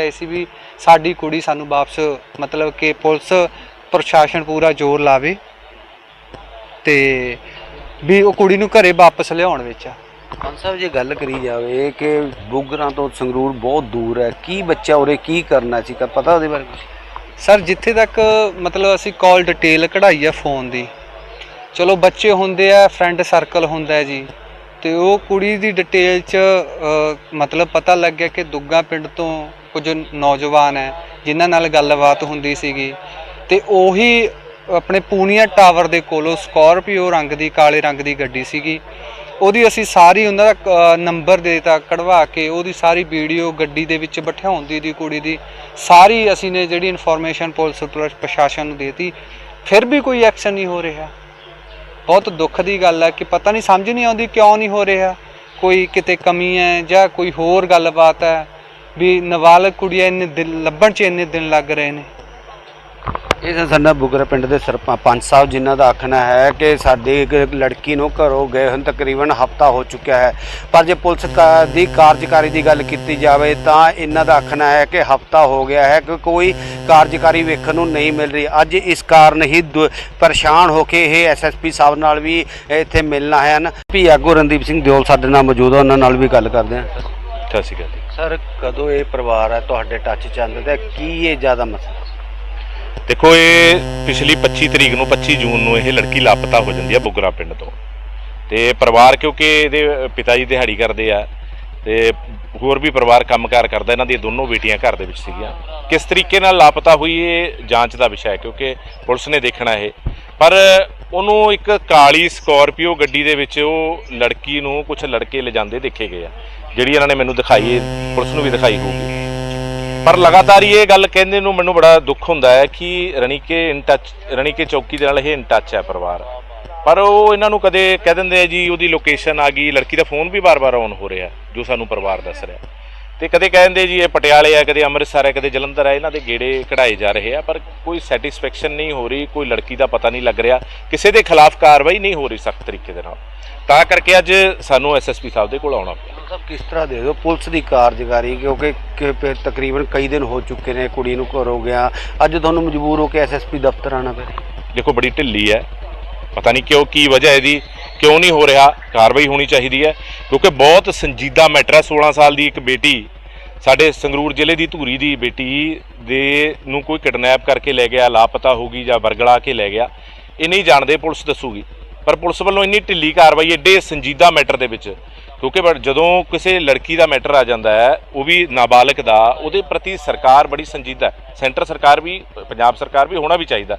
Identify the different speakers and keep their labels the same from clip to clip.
Speaker 1: ਇਹ ਸੀ ਵੀ ਸਾਡੀ ਕੁੜੀ ਸਾਨੂੰ ਵਾਪਸ ਮਤਲਬ ਕਿ ਪੁਲਿਸ ਪ੍ਰਸ਼ਾਸਨ ਪੂਰਾ ਜ਼ੋਰ ਲਾਵੇ ਤੇ ਵੀ ਉਹ ਕੁੜੀ ਨੂੰ ਘਰੇ ਵਾਪਸ ਲਿਆਉਣ ਵਿੱਚ।
Speaker 2: ਪੰਜ ਸਾਹਿਬ ਜੇ ਗੱਲ ਕਰੀ ਜਾਵੇ ਕਿ ਬੁਗਰਾਂ ਤੋਂ ਸੰਗਰੂਰ ਬਹੁਤ ਦੂਰ ਹੈ ਕੀ ਬੱਚਾ ਉਰੇ ਕੀ ਕਰਨਾ ਸੀ? ਪਤਾ ਉਹਦੇ ਬਾਰੇ
Speaker 1: ਸਰ ਜਿੱਥੇ ਤੱਕ ਮਤਲਬ ਅਸੀਂ ਕਾਲ ਡਿਟੇਲ ਕਢਾਈ ਆ ਫੋਨ ਦੀ ਚਲੋ ਬੱਚੇ ਹੁੰਦੇ ਆ ਫਰੈਂਡ ਸਰਕਲ ਹੁੰਦਾ ਹੈ ਜੀ ਤੇ ਉਹ ਕੁੜੀ ਦੀ ਡਿਟੇਲ ਚ ਮਤਲਬ ਪਤਾ ਲੱਗਿਆ ਕਿ ਦੁੱਗਾ ਪਿੰਡ ਤੋਂ ਕੁਝ ਨੌਜਵਾਨ ਹੈ, ਜਿਨ੍ਹਾਂ ਨਾਲ ਗੱਲਬਾਤ ਹੁੰਦੀ ਸੀਗੀ। ਤੇ ਉਹੀ ਆਪਣੇ ਪੂਨੀਆ ਟਾਵਰ ਦੇ ਕੋਲੋਂ ਸਕੋਰਪੀਓ ਰੰਗ ਦੀ, ਕਾਲੇ ਰੰਗ ਦੀ ਗੱਡੀ ਸੀਗੀ। ਉਹਦੀ ਅਸੀਂ ਸਾਰੀ ਉਹਨਾਂ ਦਾ ਕ- ਨੰਬਰ ਦੇਤਾ, ਕਢਵਾ ਕੇ ਉਹਦੀ ਸਾਰੀ ਵੀਡੀਓ ਗੱਡੀ ਦੇ ਵਿੱਚ ਬਿਠਾਉਣ ਦੀ ਦੀ ਕੁੜੀ ਦੀ, ਸਾਰੀ ਅਸੀਂ ਨੇ ਜਿਹੜੀ ਇਨਫੋਰਮੇਸ਼ਨ ਪੁਲਿਸ ਪ੍ਰ- ਪ੍ਰਸ਼ਾਸਨ ਨੂੰ ਦੇਤੀ। ਫਿਰ ਵੀ ਕੋਈ ਐਕਸ਼ਨ ਨਹੀਂ ਹੋ ਰਿਹਾ। ਬਹੁਤ ਦੁੱਖ ਦੀ ਗੱਲ ਹੈ ਕਿ ਪਤਾ ਨਹੀਂ ਸਮਝ ਨਹੀਂ ਆਉਂਦੀ ਕਿਉਂ ਨਹੀਂ ਹੋ ਰਿਹਾ। ਕੋਈ ਕਿਤੇ ਕਮੀ ਹੈ ਜਾਂ ਕੋਈ ਹੋਰ ਗੱਲਬਾਤ ਹੈ। ਵੀ ਨਾਬਾਲਗ ਕੁੜੀਆਂ ਇੰਨੇ ਦਿਨ ਲੱਭਣ 'ਚ ਇੰਨੇ ਦਿਨ ਲੱਗ ਰਹੇ ਨੇ।
Speaker 2: ਇਹ ਤਾਂ ਸਾਡਾ ਬੁਗਰਾ ਪਿੰਡ ਦੇ ਸਰਪੰਚ ਸਾਹਿਬ ਜਿਨ੍ਹਾਂ ਦਾ ਆਖਣਾ ਹੈ ਕਿ ਸਾਡੀ ਇੱਕ ਲੜਕੀ ਨੂੰ ਘਰੋਂ ਗਏ ਹੁਣ ਤਕਰੀਬਨ ਹਫਤਾ ਹੋ ਚੁੱਕਿਆ ਹੈ। ਪਰ ਜੇ ਪੁਲਿਸ ਕਾ- ਦੀ ਕਾਰਜਕਾਰੀ ਦੀ ਗੱਲ ਕੀਤੀ ਜਾਵੇ ਤਾਂ ਇਹਨਾਂ ਦਾ ਆਖਣਾ ਹੈ ਕਿ ਹਫਤਾ ਹੋ ਗਿਆ ਹੈ ਕਿ ਕੋਈ ਕਾਰਜਕਾਰੀ ਵੇਖਣ ਨੂੰ ਨਹੀਂ ਮਿਲ ਰਹੀ। ਅੱਜ ਇਸ ਕਾਰਨ ਹੀ ਦੁ- ਪਰੇਸ਼ਾਨ ਹੋ ਕੇ ਇਹ ਐਸਐਸਪੀ ਸਾਹਿਬ ਨਾਲ ਵੀ ਇੱਥੇ ਮਿਲਣਾ ਹੈ। ਹਨ ਪੀ ਆਗੂ ਰਣਦੀਪ ਸਿੰਘ ਦਿਓਲ ਸਾਡੇ ਨਾਲ ਮੌਜੂਦ ਆ ਉਹਨਾਂ ਨਾਲ ਵੀ ਗੱਲ ਕਰਦੇ ਹਾਂ।
Speaker 3: ਸਤਿ ਸ਼੍ਰੀ ਅਕਾਲ ਜੀ।
Speaker 2: ਸਰ, ਕਦੋਂ ਇਹ ਪਰਿਵਾਰ ਹੈ ਤੁਹਾਡੇ ਟੱਚ ਚ ਆਉਂਦਾ ਤੇ ਕੀ ਇਹ ਜ਼ਿਆਦਾ ਮਸਲਾ?
Speaker 3: ਦੇਖੋ, ਇਹ ਪਿਛਲੀ 25 ਤਰੀਕ ਨੂੰ 25 ਜੂਨ ਨੂੰ ਇਹ ਲੜਕੀ ਲਾਪਤਾ ਹੋ ਜਾਂਦੀ ਹੈ ਬੁਗਰਾ ਪਿੰਡ ਤੋਂ। ਤੇ ਪਰਿਵਾਰ, ਕਿਉਂਕਿ ਇਹਦੇ ਪਿਤਾ ਜੀ ਦਿਹਾੜੀ ਕਰਦੇ ਆ, ਤੇ ਹੋਰ ਵੀ ਪਰਿਵਾਰ ਕੰਮਕਾਰ ਕਰਦਾ, ਇਹਨਾਂ ਦੀਆਂ ਦੋਨੋਂ ਬੇਟੀਆਂ ਘਰ ਦੇ ਵਿੱਚ ਸੀਗੀਆਂ। ਕਿਸ ਤਰੀਕੇ ਨਾਲ ਲਾਪਤਾ ਹੋਈ ਇਹ, ਜਾਂਚ ਦਾ ਵਿਸ਼ਾ ਹੈ, ਕਿਉਂਕਿ ਪੁਲਿਸ ਨੇ ਦੇਖਣਾ ਇਹ। ਪਰ ਉਹਨੂੰ ਇੱਕ ਕਾਲੀ ਸਕੋਰਪੀਓ ਗੱਡੀ ਦੇ ਵਿੱਚ ਉਹ ਲੜਕੀ ਨੂੰ ਕੁਝ ਲੜਕੇ ਲਿਜਾਂਦੇ ਦੇਖੇ ਗਏ ਆ। ਜਿਹੜੀ ਇਹਨਾਂ ਨੇ ਮੈਨੂੰ ਦਿਖਾਈ ਹੈ, ਪੁਲਿਸ ਨੂੰ ਵੀ ਦਿਖਾਈ ਹੋਊਗੀ। ਪਰ ਲਗਾਤਾਰ ਇਹ ਗੱਲ ਕਹਿੰਦੇ ਨੂੰ ਮੈਨੂੰ ਬੜਾ ਦੁੱਖ ਹੁੰਦਾ ਹੈ ਕਿ ਰਣੀਕੇ ਇਨ ਟੱਚ ਰਣੀਕੇ ਚੌਕੀ ਦੇ ਨਾਲ ਇਹ ਇਨ ਟੱਚ ਹੈ ਪਰਿਵਾਰ। ਪਰ ਉਹ ਇਹਨਾਂ ਨੂੰ ਕਦੇ ਕਹਿ ਦਿੰਦੇ ਆ ਜੀ ਉਹਦੀ ਲੋਕੇਸ਼ਨ ਆ ਗਈ ਲੜਕੀ ਦਾ ਫੋਨ ਵੀ ਬਾਰ ਬਾਰ ਆਨ ਹੋ ਰਿਹਾ ਜੋ ਸਾਨੂੰ ਪਰਿਵਾਰ ਦੱਸ ਰਿਹਾ। ਤੇ ਕਦੇ ਕਹਿੰਦੇ ਜੀ ਇਹ ਪਟਿਆਲੇ ਆ ਕਦੇ ਅੰਮ੍ਰਿਤਸਰ ਹੈ ਕਦੇ ਜਲੰਧਰ ਹੈ ਇਹਨਾਂ ਦੇ ਗੇੜੇ ਕਢਾਏ ਜਾ ਰਹੇ ਆ ਪਰ ਕੋਈ ਸੈਟੀਸਫੈਕਸ਼ਨ ਨਹੀਂ ਹੋ ਰਹੀ ਕੋਈ ਲੜਕੀ ਦਾ ਪਤਾ ਨਹੀਂ ਲੱਗ ਰਿਹਾ ਕਿਸੇ ਦੇ ਖਿਲਾਫ ਕਾਰਵਾਈ ਨਹੀਂ ਹੋ ਰਹੀ ਸਖਤ ਤਰੀਕੇ ਦੇ ਨਾਲ। ਤਾਂ ਕਰਕੇ ਅੱਜ ਸਾਨੂੰ ਐਸਐਸਪੀ ਸਾਹਿਬ ਦੇ ਕੋਲ ਆਉਣਾ ਪਿਆ।
Speaker 2: ਸਭ ਕਿਸ ਤਰ੍ਹਾਂ ਦੇ ਦਿਓ? ਪੁਲਿਸ ਦੀ ਕਾਰਜਕਾਰੀ ਕਿਉਂਕਿ ਤਕਰੀਬਨ ਕਈ ਦਿਨ ਹੋ ਚੁੱਕੇ ਨੇ ਕੁੜੀ ਨੂੰ ਘਰੋਂ ਗਿਆ। ਅੱਜ ਤੁਹਾਨੂੰ ਮਜਬੂਰ ਹੋ ਕੇ ਐਸਐਸਪੀ ਦਫ਼ਤਰ ਆਣਾ ਪੈ ਰਿਹਾ
Speaker 3: ਦੇਖੋ ਬੜੀ ਢਿੱਲੀ ਹੈ। ਪਤਾ ਨਹੀਂ ਕਿਉਂ ਕੀ ਵਜ੍ਹਾ ਇਹਦੀ। ਕਿਉਂ ਨਹੀਂ ਹੋ ਰਿਹਾ? ਕਾਰਵਾਈ ਹੋਣੀ ਚਾਹੀਦੀ ਹੈ, ਕਿਉਂਕਿ ਬਹੁਤ ਸੰਜੀਦਾ ਮੈਟਰ ਹੈ 16 ਸਾਲ ਦੀ ਇੱਕ ਬੇਟੀ। ਸਾਡੇ ਸੰਗਰੂਰ ਜ਼ਿਲ੍ਹੇ ਦੀ ਧੂਰੀ ਦੀ ਬੇਟੀ ਦੇ ਨੂੰ ਕੋਈ ਕਿਡਨੈਪ ਕਰਕੇ ਲੈ ਗਿਆ, ਲਾਪਤਾ ਹੋ ਗਈ ਜਾਂ ਬਰਗਲਾ ਕੇ ਲੈ ਗਿਆ। ਇਹ ਨਹੀਂ ਜਾਣਦੇ, ਪੁਲਿਸ ਦੱਸੂਗੀ। ਪਰ ਪੁਲਿਸ ਵੱਲੋਂ ਇੰਨੀ ਢਿੱਲੀ ਕਾਰਵਾਈ ਐਡੇ ਸੰਜੀਦਾ ਮੈਟਰ ਦੇ ਵਿੱਚ, ਕਿਉਂਕਿ ਜਦੋਂ ਕਿਸੇ ਲੜਕੀ ਦਾ ਮੈਟਰ ਆ ਜਾਂਦਾ ਹੈ, ਉਹ ਵੀ ਨਾਬਾਲਗ ਦਾ, ਉਹਦੇ ਪ੍ਰਤੀ ਸਰਕਾਰ ਬੜੀ ਸੰਜੀਦਾ ਹੈ। ਸੈਂਟਰ ਸਰਕਾਰ ਵੀ, ਪੰਜਾਬ ਸਰਕਾਰ ਵੀ ਹੋਣਾ ਵੀ ਚਾਹੀਦਾ।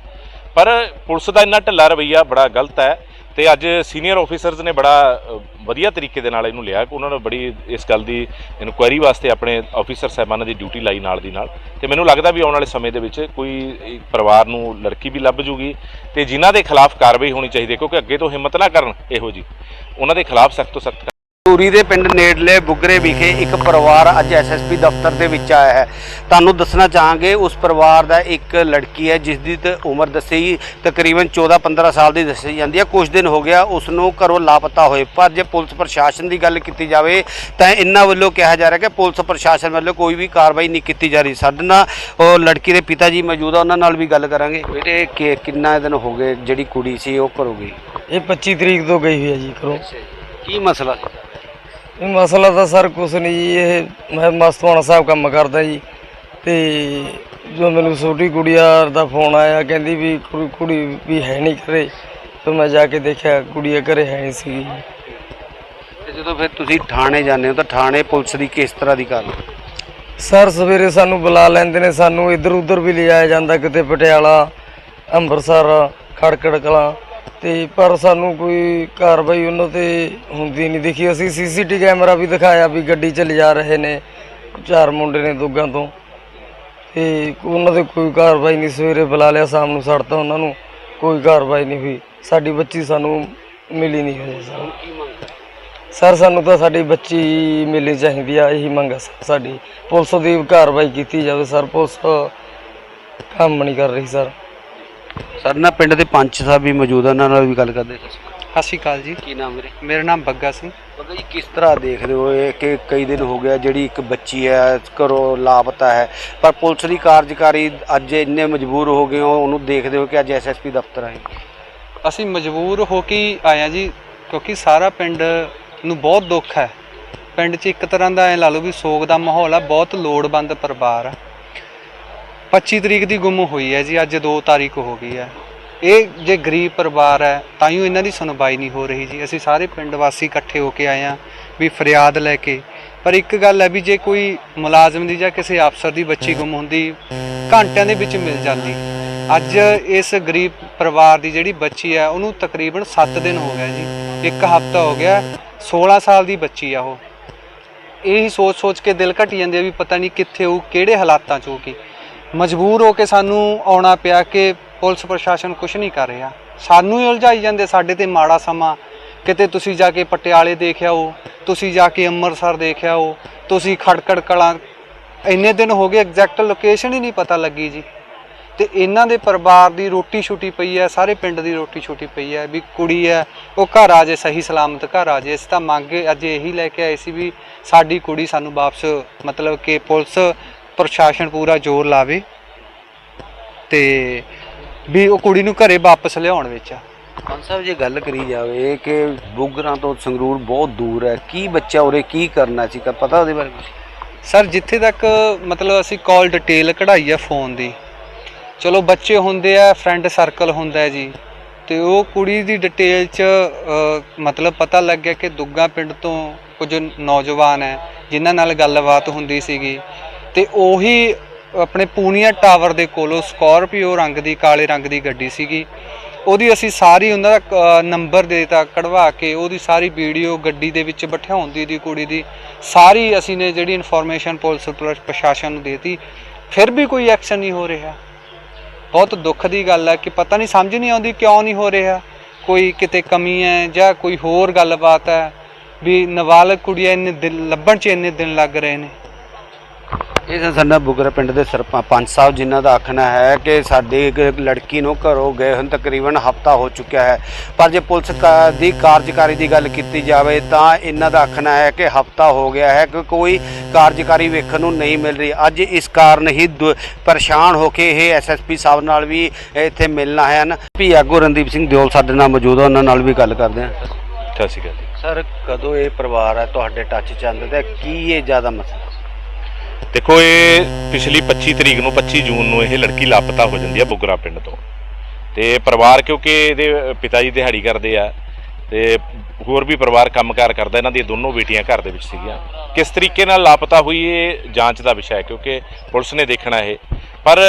Speaker 3: ਪਰ ਪੁਲਿਸ ਦਾ ਇੰਨਾ ਢਿੱਲਾ ਰਵਈਆ ਬੜਾ ਗਲਤ ਹੈ। ਤੇ ਅੱਜ ਸੀਨੀਅਰ ਆਫੀਸਰਸ ਨੇ ਬੜਾ ਵਧੀਆ ਤਰੀਕੇ ਦੇ ਨਾਲ ਇਹਨੂੰ ਲਿਆ। ਕਿ ਉਹਨਾਂ ਨੇ ਬੜੀ ਇਸ ਗੱਲ ਦੀ ਇਨਕੁਆਇਰੀ ਵਾਸਤੇ ਆਪਣੇ ਆਫੀਸਰ ਸਾਹਿਬਾਨਾਂ ਦੀ ਡਿਊਟੀ ਲਾਈ ਨਾਲ ਦੀ ਨਾਲ। ਤੇ ਮੈਨੂੰ ਲੱਗਦਾ ਵੀ ਆਉਣ ਵਾਲੇ ਸਮੇਂ ਦੇ ਵਿੱਚ ਕੋਈ ਪਰਿਵਾਰ ਨੂੰ ਲੜਕੀ ਵੀ ਲੱਭ ਜੂਗੀ। ਤੇ ਜਿਨ੍ਹਾਂ ਦੇ ਖਿਲਾਫ ਕਾਰਵਾਈ ਹੋਣੀ ਚਾਹੀਦੀ ਹੈ, ਕਿਉਂਕਿ ਅੱਗੇ ਤੋਂ ਹਿੰਮਤ ਨਾ ਕਰਨ, ਇਹੋ ਜੀ। ਉਹਨਾਂ ਦੇ ਖਿਲਾਫ ਸਖਤ ਤੋਂ ਸਖਤ
Speaker 2: ਧੂਰੀ ਦੇ ਪਿੰਡ ਨੇੜਲੇ ਬੁਗਰੇ ਵਿਖੇ ਇੱਕ ਪਰਿਵਾਰ ਅੱਜ ਐਸਐਸਪੀ ਦਫ਼ਤਰ ਦੇ ਵਿੱਚ ਆਇਆ ਹੈ। ਤੁਹਾਨੂੰ ਦੱਸਣਾ ਚਾਹਾਂਗੇ ਉਸ ਪਰਿਵਾਰ ਦਾ ਇੱਕ ਲੜਕੀ ਹੈ ਜਿਸ ਦੀ ਤ- ਉਮਰ ਦੱਸੀ ਤਕਰੀਬਨ 14-15 ਸਾਲ ਦੀ ਦੱਸੀ ਜਾਂਦੀ ਹੈ। ਕੁਝ ਦਿਨ ਹੋ ਗਿਆ ਉਸ ਨੂੰ ਘਰੋਂ ਲਾਪਤਾ ਹੋਏ। ਪਰ ਜੇ ਪੁਲਿਸ ਪ੍ਰਸ਼ਾਸਨ ਦੀ ਗੱਲ ਕੀਤੀ ਜਾਵੇ ਤਾਂ ਇਹਨਾਂ ਵੱਲੋਂ ਕਿਹਾ ਜਾ ਰਿਹਾ ਕਿ ਪੁਲਿਸ ਪ੍ਰਸ਼ਾਸਨ ਵੱਲੋਂ ਕੋਈ ਵੀ ਕਾਰਵਾਈ ਨਹੀਂ ਕੀਤੀ ਜਾ ਰਹੀ। ਸਾਡੇ ਨਾਲ ਉਹ ਲੜਕੀ ਦੇ ਪਿਤਾ ਜੀ ਮੌਜੂਦ ਆ ਉਹਨਾਂ ਨਾਲ ਵੀ ਗੱਲ ਕਰਾਂਗੇ। ਬੇਟੇ ਕਿ- ਕਿੰਨਾ ਦਿਨ ਹੋ ਗਏ? ਜਿਹੜੀ ਕੁੜੀ ਸੀ ਉਹ ਘਰੋਂ ਗਈ?
Speaker 4: ਇਹ 25 ਤਰੀਕ ਤੋਂ ਗਈ ਹੋਈ ਹੈ ਜੀ ਘਰੋਂ।
Speaker 2: ਕੀ ਮਸਲਾ ਸੀ?
Speaker 4: ਇਹ ਮਸਲਾ ਤਾਂ ਸਰ ਕੁਛ ਨਹੀਂ ਜੀ ਇਹ ਮੈਂ ਮਸਤਵਾਣਾ ਸਾਹਿਬ ਕੰਮ ਕਰਦਾ ਜੀ। ਤੇ ਜੋ ਮੈਨੂੰ ਛੋਟੀ ਗੁੜੀਆ ਦਾ ਫੋਨ ਆਇਆ ਕਹਿੰਦੀ ਵੀ ਕੁੜੀ- ਕੁੜੀ ਵੀ ਹੈ ਨਹੀਂ ਘਰੇ। ਤੇ ਮੈਂ ਜਾ ਕੇ ਦੇਖਿਆ ਕੁੜੀਆ ਘਰੇ ਹੈ ਨਹੀਂ ਸੀ
Speaker 2: ਤੇ ਜਦੋਂ ਫਿਰ ਤੁਸੀਂ ਥਾਣੇ ਜਾਂਦੇ ਹੋ ਤਾਂ ਥਾਣੇ ਪੁਲਿਸ ਦੀ ਕਿਸ ਤਰ੍ਹਾਂ ਦੀ ਕਾਰਵਾਈ
Speaker 4: ਸਰ ਸਵੇਰੇ ਸਾਨੂੰ ਬੁਲਾ ਲੈਂਦੇ ਨੇ ਸਾਨੂੰ ਇੱਧਰ ਉੱਧਰ ਵੀ ਲਿਜਾਇਆ ਜਾਂਦਾ ਕਿਤੇ ਪਟਿਆਲਾ ਅੰਮ੍ਰਿਤਸਰ ਖੜਕੜ ਕਲਾਂ। ਤੇ ਪਰ ਸਾਨੂੰ ਕੋਈ ਕਾਰਵਾਈ ਉਹਨਾਂ ਤੇ ਹੁੰਦੀ ਨਹੀਂ ਦਿਖੀ। ਅਸੀਂ ਸੀਸੀਟੀ ਕੈਮਰਾ ਵੀ ਦਿਖਾਇਆ ਵੀ ਗੱਡੀ 'ਚ ਲਿਜਾ ਰਹੇ ਨੇ, ਚਾਰ ਮੁੰਡੇ ਨੇ ਦੋਗਾਂ ਤੋਂ। ਤੇ ਉਹਨਾਂ 'ਤੇ ਕੋਈ ਕਾਰਵਾਈ ਨਹੀਂ, ਸਵੇਰੇ ਬੁਲਾ ਲਿਆ, ਸ਼ਾਮ ਨੂੰ ਛੱਡਤਾ ਉਹਨਾਂ ਨੂੰ, ਕੋਈ ਕਾਰਵਾਈ ਨਹੀਂ ਹੋਈ। ਸਾਡੀ ਬੱਚੀ ਸਾਨੂੰ ਮਿਲੀ ਨਹੀਂ ਹੋਈ ਸਰ। ਸਰ, ਸਾਨੂੰ ਤਾਂ ਸਾਡੀ ਬੱਚੀ ਮਿਲਣੀ ਚਾਹੀਦੀ ਆ, ਇਹੀ ਮੰਗ ਆ ਸਰ ਸਾਡੀ। ਪੁਲਿਸ ਦੀ ਕਾਰਵਾਈ ਕੀਤੀ ਜਾਵੇ ਸਰ, ਪੁਲਿਸ ਕੰਮ ਨਹੀਂ ਕਰ ਰਹੀ ਸਰ।
Speaker 2: ਸਾਡੇ ਨਾਲ ਪਿੰਡ ਦੇ ਪੰਚ ਸਾਹਿਬ ਵੀ ਮੌਜੂਦ ਆ ਉਹਨਾਂ ਨਾਲ ਵੀ ਗੱਲ ਕਰਦੇ
Speaker 1: ਸਤਿ ਸ਼੍ਰੀ ਅਕਾਲ ਜੀ।
Speaker 2: ਕੀ ਨਾਮ ਵੀਰੇ?
Speaker 1: ਮੇਰਾ ਨਾਮ ਬੱਗਾ ਸਿੰਘ।
Speaker 2: ਪਤਾ ਜੀ ਕਿਸ ਤਰ੍ਹਾਂ ਦੇਖਦੇ ਹੋ ਇਹ ਕਿ ਕਈ ਦਿਨ ਹੋ ਗਿਆ ਜਿਹੜੀ ਇੱਕ ਬੱਚੀ ਹੈ ਘਰੋਂ ਲਾਪਤਾ ਹੈ ਪਰ ਪੁਲਿਸ ਦੀ ਕਾਰਜਕਾਰੀ ਅੱਜ ਇੰਨੇ ਮਜਬੂਰ ਹੋ ਗਏ ਹੋ ਉਹਨੂੰ ਦੇਖਦੇ ਹੋ ਕਿ ਅੱਜ ਐਸਐਸਪੀ ਦਫ਼ਤਰ ਆਏ?
Speaker 1: ਅਸੀਂ ਮਜਬੂਰ ਹੋ ਕੇ ਹੀ ਆਏ ਹਾਂ ਜੀ ਕਿਉਂਕਿ ਸਾਰਾ ਪਿੰਡ ਨੂੰ ਬਹੁਤ ਦੁੱਖ ਹੈ। ਪਿੰਡ 'ਚ ਇੱਕ ਤਰ੍ਹਾਂ ਦਾ ਐ ਲਾ ਲਓ ਵੀ ਸੋਗ ਦਾ ਮਾਹੌਲ ਆ ਬਹੁਤ ਲੋੜਵੰਦ ਪਰਿਵਾਰ ਆ। 25 ਤਰੀਕ ਦੀ ਗੁੰਮ ਹੋਈ ਹੈ ਜੀ, ਅੱਜ 2 ਤਾਰੀਖ ਹੋ ਗਈ ਹੈ। ਇਹ ਜੇ ਗਰੀਬ ਪਰਿਵਾਰ ਹੈ, ਤਾਂ ਹੀ ਇਹਨਾਂ ਦੀ ਸੁਣਵਾਈ ਨਹੀਂ ਹੋ ਰਹੀ ਜੀ। ਅਸੀਂ ਸਾਰੇ ਪਿੰਡ ਵਾਸੀ ਇਕੱਠੇ ਹੋ ਕੇ ਆਏ ਹਾਂ ਵੀ ਫਰਿਆਦ ਲੈ ਕੇ। ਪਰ ਇੱਕ ਗੱਲ ਹੈ ਵੀ ਜੇ ਕੋਈ ਮੁਲਾਜ਼ਮ ਦੀ ਜਾਂ ਕਿਸੇ ਅਫਸਰ ਦੀ ਬੱਚੀ ਗੁੰਮ ਹੁੰਦੀ, ਘੰਟਿਆਂ ਦੇ ਵਿੱਚ ਮਿਲ ਜਾਂਦੀ। ਅੱਜ ਇਸ ਗਰੀਬ ਪਰਿਵਾਰ ਦੀ ਜਿਹੜੀ ਬੱਚੀ ਹੈ, ਉਹਨੂੰ ਤਕਰੀਬਨ 7 ਦਿਨ ਹੋ ਗਿਆ ਜੀ। ਇੱਕ ਹਫਤਾ ਹੋ ਗਿਆ 16 ਸਾਲ ਦੀ ਬੱਚੀ ਆ ਉਹ। ਇਹੀ ਸੋਚ ਸੋਚ ਕੇ ਦਿਲ ਘਟੀ ਜਾਂਦੇ ਆ ਵੀ ਪਤਾ ਨਹੀਂ ਕਿੱਥੇ ਉਹ, ਕਿਹੜੇ ਹਾਲਾਤਾਂ 'ਚ ਹੋਊਗੀ ਮਜਬੂਰ ਹੋ ਕੇ ਸਾਨੂੰ ਆਉਣਾ ਪਿਆ ਕਿ ਪੁਲਿਸ ਪ੍ਰਸ਼ਾਸਨ ਕੁਝ ਨਹੀਂ ਕਰ ਰਿਹਾ। ਸਾਨੂੰ ਹੀ ਉਲਝਾਈ ਜਾਂਦੇ, ਸਾਡੇ ਤੇ ਮਾੜਾ ਸਮਾਂ। ਕਿਤੇ ਤੁਸੀਂ ਜਾ ਕੇ ਪਟਿਆਲੇ ਦੇਖਿਆ ਹੋ, ਤੁਸੀਂ ਜਾ ਕੇ ਅੰਮ੍ਰਿਤਸਰ ਦੇਖਿਆ ਹੋ, ਤੁਸੀਂ ਖੜਕੜ ਕਲਾਂ, ਇੰਨੇ ਦਿਨ ਹੋ ਗਏ ਐਗਜ਼ੈਕਟ ਲੋਕੇਸ਼ਨ ਹੀ ਨਹੀਂ ਪਤਾ ਲੱਗੀ ਜੀ। ਤੇ ਇਹਨਾਂ ਦੇ ਪਰਿਵਾਰ ਦੀ ਰੋਟੀ ਛੁੱਟੀ ਪਈ ਹੈ, ਸਾਰੇ ਪਿੰਡ ਦੀ ਰੋਟੀ ਛੁੱਟੀ ਪਈ ਹੈ, ਵੀ ਕੁੜੀ ਹੈ, ਉਹ ਘਰ ਆ ਜੇ, ਸਹੀ ਸਲਾਮਤ ਘਰ ਆ ਜੇ। ਅਸੀਂ ਤਾਂ ਮੰਗੇ ਅੱਜ ਇਹੀ ਲੈ ਕੇ ਆਏ ਸੀ ਵੀ ਸਾਡੀ ਕੁੜੀ ਸਾਨੂੰ ਵਾਪਸ, ਮਤਲਬ ਕਿ ਪੁਲਿਸ ਪ੍ਰਸ਼ਾਸਨ ਪੂਰਾ ਜ਼ੋਰ ਲਾਵੇ ਤੇ ਵੀ ਉਹ ਕੁੜੀ ਨੂੰ ਘਰੇ ਵਾਪਸ ਲਿਆਉਣ ਵਿੱਚ
Speaker 2: ਖਾਨ ਸਾਹਿਬ ਜੇ ਗੱਲ ਕਰੀ ਜਾਵੇ ਕਿ ਬੁਗਰਾਂ ਤੋਂ ਸੰਗਰੂਰ ਬਹੁਤ ਦੂਰ ਹੈ ਕੀ ਬੱਚਾ ਉਰੇ ਕੀ ਕਰਨਾ ਸੀ? ਕ- ਪਤਾ ਉਹਦੇ ਬਾਰੇ?
Speaker 1: ਸਰ ਜਿੱਥੇ ਤੱਕ ਮਤਲਬ ਅਸੀਂ ਕਾਲ ਡਿਟੇਲ ਕਢਾਈ ਆ ਫੋਨ ਦੀ ਚਲੋ ਬੱਚੇ ਹੁੰਦੇ ਆ ਫਰੈਂਡ ਸਰਕਲ ਹੁੰਦਾ ਜੀ ਤੇ ਉਹ ਕੁੜੀ ਦੀ ਡਿਟੇਲ ਚ ਮਤਲਬ ਪਤਾ ਲੱਗ ਗਿਆ ਕਿ ਦੁੱਗਾ ਪਿੰਡ ਤੋਂ ਕੁਝ ਨੌਜਵਾਨ ਹੈ ਜਿਨ੍ਹਾਂ ਨਾਲ ਗੱਲਬਾਤ ਹੁੰਦੀ ਸੀਗੀ। ਤੇ ਉਹੀ ਆਪਣੇ ਪੂਨੀਆ ਟਾਵਰ ਦੇ ਕੋਲੋਂ ਸਕੋਰਪੀਓ ਰੰਗ ਦੀ, ਕਾਲੇ ਰੰਗ ਦੀ ਗੱਡੀ ਸੀਗੀ। ਉਹਦੀ ਅਸੀਂ ਸਾਰੀ ਉਹਨਾਂ ਦਾ ਨੰਬਰ ਦੇਤਾ, ਕਢਵਾ ਕੇ ਉਹਦੀ ਸਾਰੀ ਵੀਡੀਓ ਗੱਡੀ ਦੇ ਵਿੱਚ ਬਿਠਾਉਣ ਦੀ ਕੁੜੀ ਦੀ, ਸਾਰੀ ਅਸੀਂ ਨੇ ਜਿਹੜੀ ਇਨਫੋਰਮੇਸ਼ਨ ਪੁਲਿਸ ਪ੍ਰਸ਼ਾਸਨ ਨੂੰ ਦੇਤੀ। ਫਿਰ ਵੀ ਕੋਈ ਐਕਸ਼ਨ ਨਹੀਂ ਹੋ ਰਿਹਾ। ਬਹੁਤ ਦੁੱਖ ਦੀ ਗੱਲ ਹੈ ਕਿ ਪਤਾ ਨਹੀਂ, ਸਮਝ ਨਹੀਂ ਆਉਂਦੀ ਕਿਉਂ ਨਹੀਂ ਹੋ ਰਿਹਾ। ਕੋਈ ਕਿਤੇ ਕਮੀ ਹੈ ਜਾਂ ਕੋਈ ਹੋਰ ਗੱਲਬਾਤ ਹੈ, ਵੀ ਨਾਬਾਲਗ ਕੁੜੀਆਂ ਇੰਨੇ ਦਿਨ, ਲੱਭਣ 'ਚ ਇੰਨੇ ਦਿਨ ਲੱਗ ਰਹੇ ਨੇ।
Speaker 2: ਇਹ ਸਾਡਾ ਬੁਗਰਾ ਪਿੰਡ ਦੇ ਸਰਪੰਚ ਸਾਹਿਬ ਜਿਨ੍ਹਾਂ ਦਾ ਆਖਣਾ ਹੈ ਕਿ ਸਾਡੀ ਇੱਕ ਲੜਕੀ ਨੂੰ ਘਰੋਂ ਗਏ ਹਨ ਤਕਰੀਬਨ ਹਫਤਾ ਹੋ ਚੁੱਕਿਆ ਹੈ। ਪਰ ਜੇ ਪੁਲਿਸ ਕਾ- ਦੀ ਕਾਰਜਕਾਰੀ ਦੀ ਗੱਲ ਕੀਤੀ ਜਾਵੇ ਤਾਂ ਇਹਨਾਂ ਦਾ ਆਖਣਾ ਹੈ ਕਿ ਹਫਤਾ ਹੋ ਗਿਆ ਹੈ ਕਿ ਕੋਈ ਕਾਰਜਕਾਰੀ ਵੇਖਣ ਨੂੰ ਨਹੀਂ ਮਿਲ ਰਹੀ। ਅੱਜ ਇਸ ਕਾਰਨ ਹੀ ਦੁ- ਪਰੇਸ਼ਾਨ ਹੋ ਕੇ ਇਹ ਐਸਐਸਪੀ ਸਾਹਿਬ ਨਾਲ ਵੀ ਇੱਥੇ ਮਿਲਣਾ ਹੈ। ਹਨ। ਵੀ ਆਗੂ ਰਣਦੀਪ ਸਿੰਘ ਦਿਓਲ ਸਾਡੇ ਨਾਲ ਮੌਜੂਦ ਹੈ ਉਹਨਾਂ ਨਾਲ ਵੀ ਗੱਲ ਕਰਦੇ ਹਾਂ।
Speaker 3: ਸਤਿ ਸ਼੍ਰੀ ਅਕਾਲ ਜੀ।
Speaker 2: ਸਰ ਕਦੋਂ ਇਹ ਪਰਿਵਾਰ ਹੈ ਤੁਹਾਡੇ ਟੱਚ ਚ ਆਉਂਦਾ ਤੇ ਕੀ ਇਹ ਜ਼ਿਆਦਾ ਮਸਲਾ?
Speaker 3: ਦੇਖੋ, ਇਹ ਪਿਛਲੀ 25 ਤਰੀਕ ਨੂੰ 25 ਜੂਨ ਨੂੰ ਇਹ ਲੜਕੀ ਲਾਪਤਾ ਹੋ ਜਾਂਦੀ ਹੈ ਬੁਗਰਾ ਪਿੰਡ ਤੋਂ। ਤੇ ਪਰਿਵਾਰ ਕਿਉਂਕਿ ਇਹਦੇ ਪਿਤਾ ਜੀ ਦਿਹਾੜੀ ਕਰਦੇ ਆ, ਤੇ ਹੋਰ ਵੀ ਪਰਿਵਾਰ ਕੰਮਕਾਰ ਕਰਦਾ, ਇਹਨਾਂ ਦੀਆਂ ਦੋਨੋਂ ਬੇਟੀਆਂ ਘਰ ਦੇ ਵਿੱਚ ਸੀਗੀਆਂ। ਕਿਸ ਤਰੀਕੇ ਨਾਲ ਲਾਪਤਾ ਹੋਈ ਇਹ, ਜਾਂਚ ਦਾ ਵਿਸ਼ਾ ਹੈ, ਕਿਉਂਕਿ ਪੁਲਿਸ ਨੇ ਦੇਖਣਾ ਇਹ। ਪਰ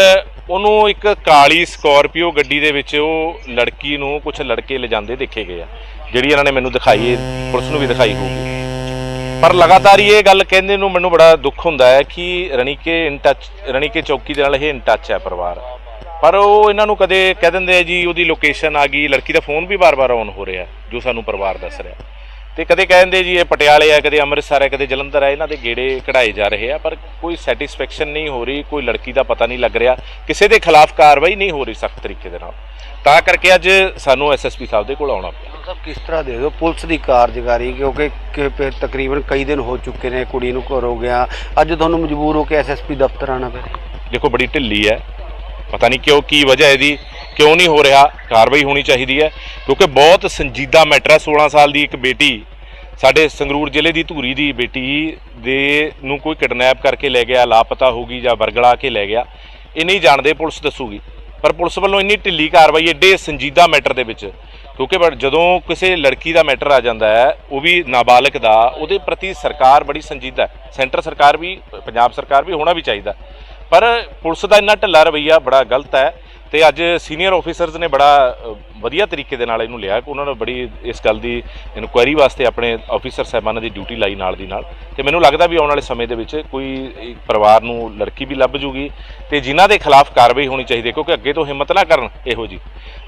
Speaker 3: ਉਹਨੂੰ ਇੱਕ ਕਾਲੀ ਸਕਾਰਪੀਓ ਗੱਡੀ ਦੇ ਵਿੱਚ ਉਹ ਲੜਕੀ ਨੂੰ ਕੁਝ ਲੜਕੇ ਲਿਜਾਂਦੇ ਦੇਖੇ ਗਏ ਆ, ਜਿਹੜੀ ਇਹਨਾਂ ਨੇ ਮੈਨੂੰ ਦਿਖਾਈ ਪੁਲਿਸ ਨੂੰ ਵੀ ਦਿਖਾਈ ਹੋਊਗੀ। ਪਰ ਲਗਾਤਾਰ ਹੀ ਇਹ ਗੱਲ ਕਹਿੰਦੇ ਨੂੰ ਮੈਨੂੰ ਬੜਾ ਦੁੱਖ ਹੁੰਦਾ ਹੈ ਕਿ ਰਣੀਕੇ ਇਨ ਟੱਚ ਰਣੀਕੇ ਚੌਕੀ ਦੇ ਨਾਲ ਇਹ ਇਨ ਟੱਚ ਹੈ ਪਰਿਵਾਰ। ਪਰ ਉਹ ਇਹਨਾਂ ਨੂੰ ਕਦੇ ਕਹਿ ਦਿੰਦੇ ਆ ਜੀ, ਉਹਦੀ ਲੋਕੇਸ਼ਨ ਆ ਗਈ, ਲੜਕੀ ਦਾ ਫੋਨ ਵੀ ਬਾਰ-ਬਾਰ ਆਨ ਹੋ ਰਿਹਾ, ਜੋ ਸਾਨੂੰ ਪਰਿਵਾਰ ਦੱਸ ਰਿਹਾ। ਤੇ ਕਦੇ ਕਹਿੰਦੇ ਜੀ, ਇਹ ਪਟਿਆਲੇ ਆ, ਕਦੇ ਅੰਮ੍ਰਿਤਸਰ ਹੈ ਕਦੇ ਜਲੰਧਰ ਹੈ ਇਹਨਾਂ ਦੇ ਗੇੜੇ ਕਢਾਏ ਜਾ ਰਹੇ ਆ, ਪਰ ਕੋਈ ਸੈਟੀਸਫੈਕਸ਼ਨ ਨਹੀਂ ਹੋ ਰਹੀ, ਕੋਈ ਲੜਕੀ ਦਾ ਪਤਾ ਨਹੀਂ ਲੱਗ ਰਿਹਾ, ਕਿਸੇ ਦੇ ਖਿਲਾਫ ਕਾਰਵਾਈ ਨਹੀਂ ਹੋ ਰਹੀ ਸਖਤ ਤਰੀਕੇ ਦੇ ਨਾਲ। ਤਾਂ ਕਰਕੇ ਅੱਜ ਸਾਨੂੰ ਐਸਐਸਪੀ ਸਾਹਿਬ ਦੇ ਕੋਲ ਆਉਣਾ ਪਿਆ।
Speaker 2: ਸਭ ਕਿਸ ਤਰ੍ਹਾਂ ਦੇ ਦਿਓ ਪੁਲਿਸ ਦੀ ਕਾਰਜਕਾਰੀ, ਕਿਉਂਕਿ ਕਿ ਤਕਰੀਬਨ ਕਈ ਦਿਨ ਹੋ ਚੁੱਕੇ ਨੇ, ਕੁੜੀ ਨੂੰ ਘਰੋਂ ਗਿਆ। ਅੱਜ ਤੁਹਾਨੂੰ ਮਜਬੂਰ ਹੋ ਕੇ ਐਸਐਸਪੀ ਦਫ਼ਤਰ ਆਣਾ ਪਿਆ
Speaker 3: ਦੇਖੋ, ਬੜੀ ਢਿੱਲੀ ਹੈ। ਪਤਾ ਨਹੀਂ ਕਿਉਂ, ਕੀ ਵਜ੍ਹਾ ਇਹਦੀ? ਕਿਉਂ ਨਹੀਂ ਹੋ ਰਿਹਾ? ਕਾਰਵਾਈ ਹੋਣੀ ਚਾਹੀਦੀ ਹੈ। ਕਿਉਂਕਿ ਬਹੁਤ ਸੰਜੀਦਾ ਮੈਟਰ ਹੈ 16 ਸਾਲ ਦੀ ਇੱਕ ਬੇਟੀ। ਸਾਡੇ ਸੰਗਰੂਰ ਜ਼ਿਲ੍ਹੇ ਦੀ ਧੂਰੀ ਦੀ ਬੇਟੀ ਦੇ ਨੂੰ ਕੋਈ ਕਿਡਨੈਪ ਕਰਕੇ ਲੈ ਗਿਆ, ਲਾਪਤਾ ਹੋ ਗਈ ਜਾਂ ਵਰਗਲਾ ਕੇ ਲੈ ਗਿਆ। ਇਹ ਨਹੀਂ ਜਾਣਦੇ, ਪੁਲਿਸ ਦੱਸੂਗੀ। ਪਰ ਪੁਲਿਸ ਵੱਲੋਂ ਇੰਨੀ ਢਿੱਲੀ ਕਾਰਵਾਈ ਏਡੇ ਸੰਜੀਦਾ ਮੈਟਰ ਦੇ ਵਿੱਚ, ਕਿਉਂਕਿ ਬੜ- ਜਦੋਂ ਕਿਸੇ ਲੜਕੀ ਦਾ ਮੈਟਰ ਆ ਜਾਂਦਾ ਹੈ, ਉਹ ਵੀ ਨਾਬਾਲਗ ਦਾ, ਉਹਦੇ ਪ੍ਰਤੀ ਸਰਕਾਰ ਬੜੀ ਸੰਜੀਦਾ ਹੈ। ਸੈਂਟਰ ਸਰਕਾਰ ਵੀ, ਪੰਜਾਬ ਸਰਕਾਰ ਵੀ ਹੋਣਾ ਵੀ ਚਾਹੀਦਾ। ਪਰ ਪੁਲਿਸ ਦਾ ਇੰਨਾ ਢਿੱਲਾ ਰਵਈਆ ਬੜਾ ਗਲਤ ਹੈ ਤੇ ਅੱਜ ਸੀਨੀਅਰ ਆਫੀਸਰਸ ਨੇ ਬੜਾ ਵਧੀਆ ਤਰੀਕੇ ਦੇ ਨਾਲ ਇਹਨੂੰ ਲਿਆ। ਕਿ ਉਹਨਾਂ ਨੇ ਬੜੀ ਇਸ ਗੱਲ ਦੀ ਇਨਕੁਆਇਰੀ ਵਾਸਤੇ ਆਪਣੇ ਆਫੀਸਰ ਸਾਹਿਬਾਨਾਂ ਦੀ ਡਿਊਟੀ ਲਾਈ ਨਾਲ ਦੀ ਨਾਲ। ਤੇ ਮੈਨੂੰ ਲੱਗਦਾ ਵੀ ਆਉਣ ਵਾਲੇ ਸਮੇਂ ਦੇ ਵਿੱਚ ਕੋਈ ਪਰਿਵਾਰ ਨੂੰ ਲੜਕੀ ਵੀ ਲੱਭ ਜੂਗੀ ਤੇ ਜਿਨ੍ਹਾਂ ਦੇ ਖਿਲਾਫ ਕਾਰਵਾਈ ਹੋਣੀ ਚਾਹੀਦੀ ਹੈ, ਕਿਉਂਕਿ ਅੱਗੇ ਤੋਂ ਹਿੰਮਤ ਨਾ ਕਰਨ ਇਹੋ ਜੀ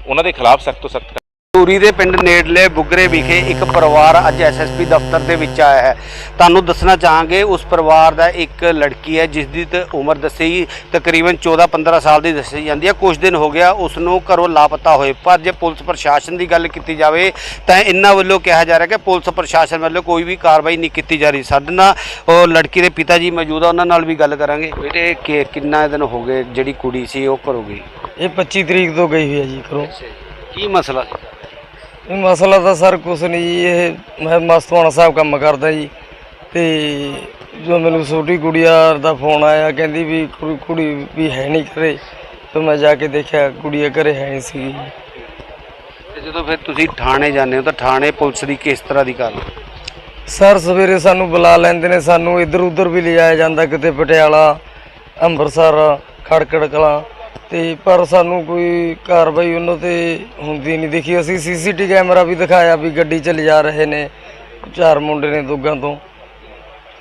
Speaker 3: ਉਹਨਾਂ ਦੇ ਖਿਲਾਫ ਸਖਤ ਤੋਂ ਸਖਤ
Speaker 2: ਧੂਰੀ ਦੇ ਪਿੰਡ ਨੇੜਲੇ ਬੁੱਗਰੇ ਵਿਖੇ ਇੱਕ ਪਰਿਵਾਰ ਅੱਜ ਐਸਐਸਪੀ ਦਫ਼ਤਰ ਦੇ ਵਿੱਚ ਆਇਆ ਹੈ। ਤੁਹਾਨੂੰ ਦੱਸਣਾ ਚਾਹਾਂਗੇ ਉਸ ਪਰਿਵਾਰ ਦਾ ਇੱਕ ਲੜਕੀ ਹੈ ਜਿਸ ਦੀ ਉਮਰ ਦੱਸੀ ਤਕਰੀਬਨ 14-15 ਸਾਲ ਦੀ ਦੱਸੀ ਜਾਂਦੀ ਹੈ। ਕੁਝ ਦਿਨ ਹੋ ਗਿਆ ਉਸ ਨੂੰ ਘਰੋਂ ਲਾਪਤਾ ਹੋਏ। ਪਰ ਜੇ ਪੁਲਿਸ ਪ੍ਰਸ਼ਾਸਨ ਦੀ ਗੱਲ ਕੀਤੀ ਜਾਵੇ ਤਾਂ ਇਹਨਾਂ ਵੱਲੋਂ ਕਿਹਾ ਜਾ ਰਿਹਾ ਕਿ ਪੁਲਿਸ ਪ੍ਰਸ਼ਾਸਨ ਵੱਲੋਂ ਕੋਈ ਵੀ ਕਾਰਵਾਈ ਨਹੀਂ ਕੀਤੀ ਜਾ ਰਹੀ। ਸਾਡੇ ਨਾਲ ਉਹ ਲੜਕੀ ਦੇ ਪਿਤਾ ਜੀ ਮੌਜੂਦ ਆ ਉਹਨਾਂ ਨਾਲ ਵੀ ਗੱਲ ਕਰਾਂਗੇ। ਬੇਟੇ ਕਿ ਕਿੰਨਾ ਦਿਨ ਹੋ ਗਏ ਜਿਹੜੀ ਕੁੜੀ ਸੀ ਉਹ ਘਰੋਂ ਗਈ?
Speaker 4: ਇਹ 25 ਤਰੀਕ ਤੋਂ ਗਈ ਹੋਈ ਹੈ ਜੀ ਘਰੋਂ।
Speaker 2: ਕੀ ਮਸਲਾ ਸੀ?
Speaker 4: ਇਹ ਮਸਲਾ ਤਾਂ ਸਰ ਕੁਛ ਨਹੀਂ ਜੀ ਇਹ ਮੈਂ ਮਸਤਵਾਣਾ ਸਾਹਿਬ ਕੰਮ ਕਰਦਾ ਜੀ। ਤੇ ਜੋ ਮੈਨੂੰ ਛੋਟੀ ਗੁੜੀਆ ਦਾ ਫੋਨ ਆਇਆ ਕਹਿੰਦੀ ਵੀ ਕੁੜੀ- ਕੁੜੀ ਵੀ ਹੈ ਨਹੀਂ ਘਰੇ। ਤੇ ਮੈਂ ਜਾ ਕੇ ਦੇਖਿਆ ਗੁੜੀਆ ਘਰੇ ਹੈ ਨਹੀਂ ਸੀ
Speaker 2: ਤੇ ਜਦੋਂ ਫਿਰ ਤੁਸੀਂ ਥਾਣੇ ਜਾਂਦੇ ਹੋ ਤਾਂ ਥਾਣੇ ਪੁਲਿਸ ਦੀ ਕਿਸ ਤਰ੍ਹਾਂ ਦੀ ਕਾਰਵਾਈ
Speaker 4: ਸਰ ਸਵੇਰੇ ਸਾਨੂੰ ਬੁਲਾ ਲੈਂਦੇ ਨੇ ਸਾਨੂੰ ਇੱਧਰ ਉੱਧਰ ਵੀ ਲਿਜਾਇਆ ਜਾਂਦਾ ਕਿਤੇ ਪਟਿਆਲਾ ਅੰਮ੍ਰਿਤਸਰ ਖੜਕੜ ਕਲਾਂ। ਤੇ ਪਰ ਸਾਨੂੰ ਕੋਈ ਕਾਰਵਾਈ ਉਹਨਾਂ ਤੇ ਹੁੰਦੀ ਨਹੀਂ ਦੇਖੀ। ਅਸੀਂ ਸੀਸੀਟੀ ਕੈਮਰਾ ਵੀ ਦਿਖਾਇਆ ਵੀ ਗੱਡੀ 'ਚ ਲਿਜਾ ਰਹੇ ਨੇ, ਚਾਰ ਮੁੰਡੇ ਨੇ ਦੁੱਗਾਂ ਤੋਂ।